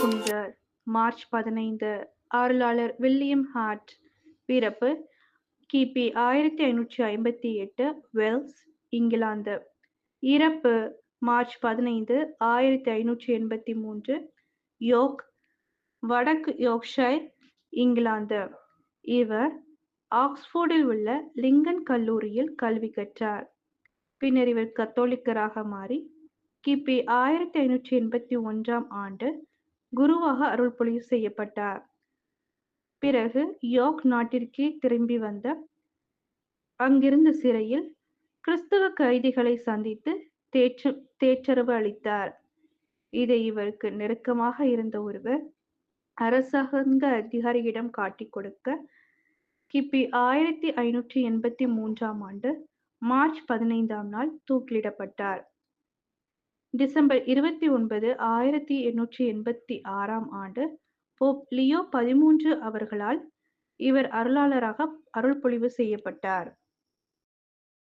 புனிதர் மார்ச் பதினைந்து அருளாளர் வில்லியம் ஹார்ட் பிறப்பு கிபி ஆயிரத்தி ஐநூற்றி ஐம்பத்தி எட்டு வெல்ஸ் இங்கிலாந்து. இறப்பு மார்ச் பதினைந்து ஆயிரத்தி ஐநூற்றி எண்பத்தி மூன்று யோக் வடக்கு யோக்ஷைர் இங்கிலாந்து. இவர் ஆக்ஸ்போர்டில் உள்ள லிங்கன் கல்லூரியில் கல்வி கற்றார். பின்னர் இவர் கத்தோலிக்கராக மாறி கிபி ஆயிரத்தி ஐநூற்றி எண்பத்தி ஒன்றாம் ஆண்டு குருவாக அருள் பொழிவு செய்யப்பட்டார். பிறகு யோக் நாட்டிற்கே திரும்பி வந்த அங்கிருந்த சிறையில் கிறிஸ்தவ கைதிகளை சந்தித்து தேற்று தேற்றரவு அளித்தார். இதை இவருக்கு நெருக்கமாக இருந்த ஒருவர் அரசாங்க அதிகாரியிடம் காட்டிக் கொடுக்க கிபி ஆயிரத்தி ஐநூற்றி எண்பத்தி மூன்றாம் ஆண்டு மார்ச் பதினைந்தாம் நாள் தூக்கிலிடப்பட்டார். டிசம்பர் இருபத்தி ஒன்பது ஆயிரத்தி எண்ணூற்றி எண்பத்தி ஆறாம் ஆண்டு போப் லியோ பதிமூன்று அவர்களால் இவர் அருளாளராக அருள் பொழிவு செய்யப்பட்டார்.